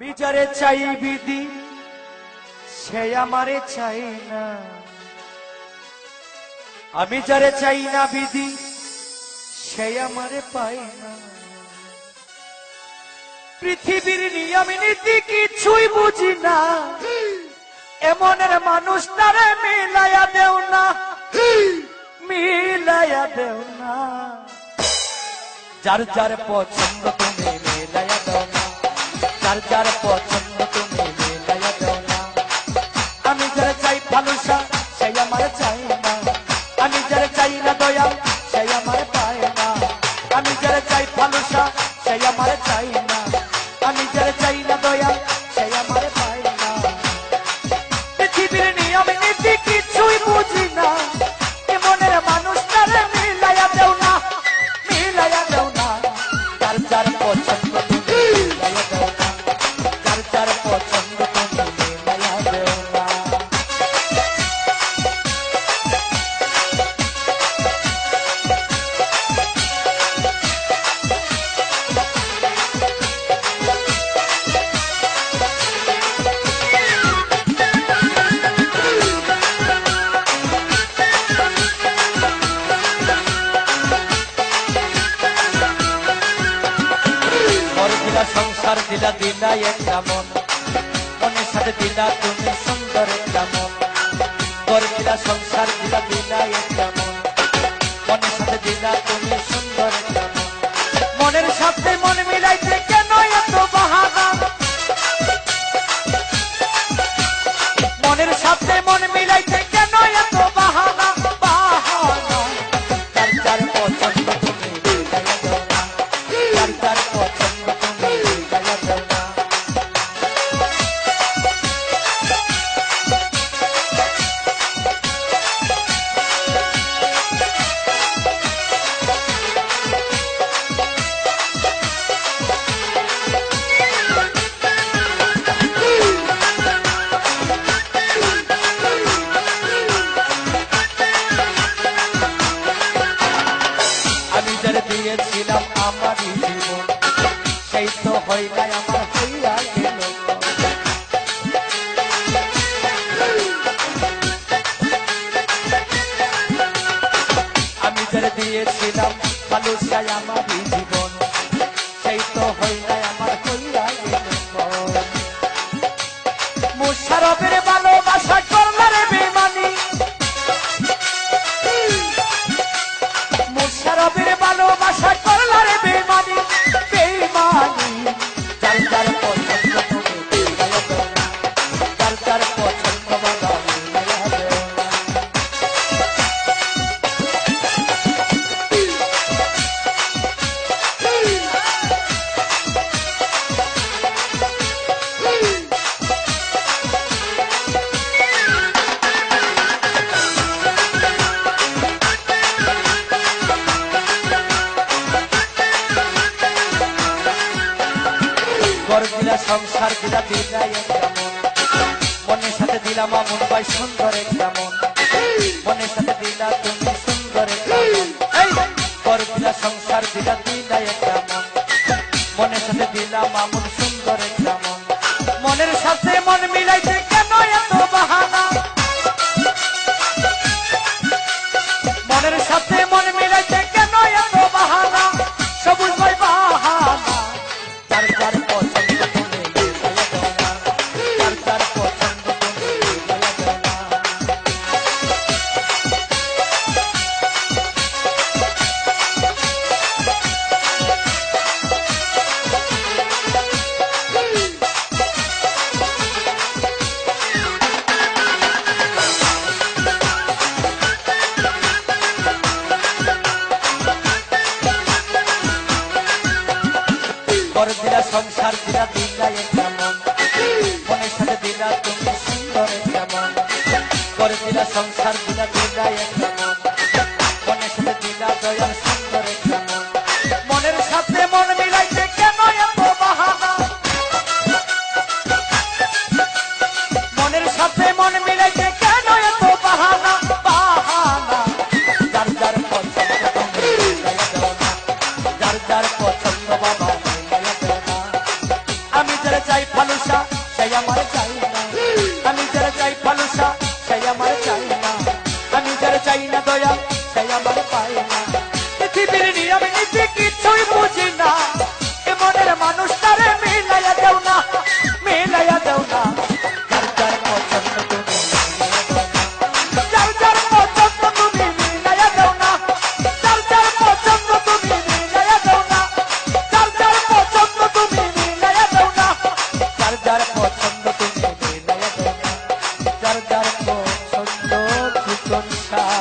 আমি যারে চাই বিধি, সে আমারে চাই না। আমি যারে চাই না বিধি, সে আমারে পাই না। পৃথিবীর নিয়ম নীতি কিছুই বুঝি না। এমনের মানুষ তারে মিলাইয়া দেও না। মিলাইয়া দেও না। যার যার পছন্দ তুমি I got a fortune. কথার দিলা দিলা একটা মন মনে সাথে দিলা তুমি সুন্দর একটা মন করে দিলা সংসার দিলা দিলা একটা সংসার বিলা বিলাই দিলা মামুন ভাই সুন্দর একটা মন। মনের সাথে দিলা তুমি সুন্দর একটা মন। কর দিলা সংসার দিলা দিলা একটা মন। মনের সাথে দিলা মামুন সুন্দর একটা মনের সাথে মন সংসার দিয়া দিলাই কেমন? মনের সাথে দিলা তুমি সুন্দর কেমন? করে দিলা সংসার দিয়া দিলাই মিলাইয়া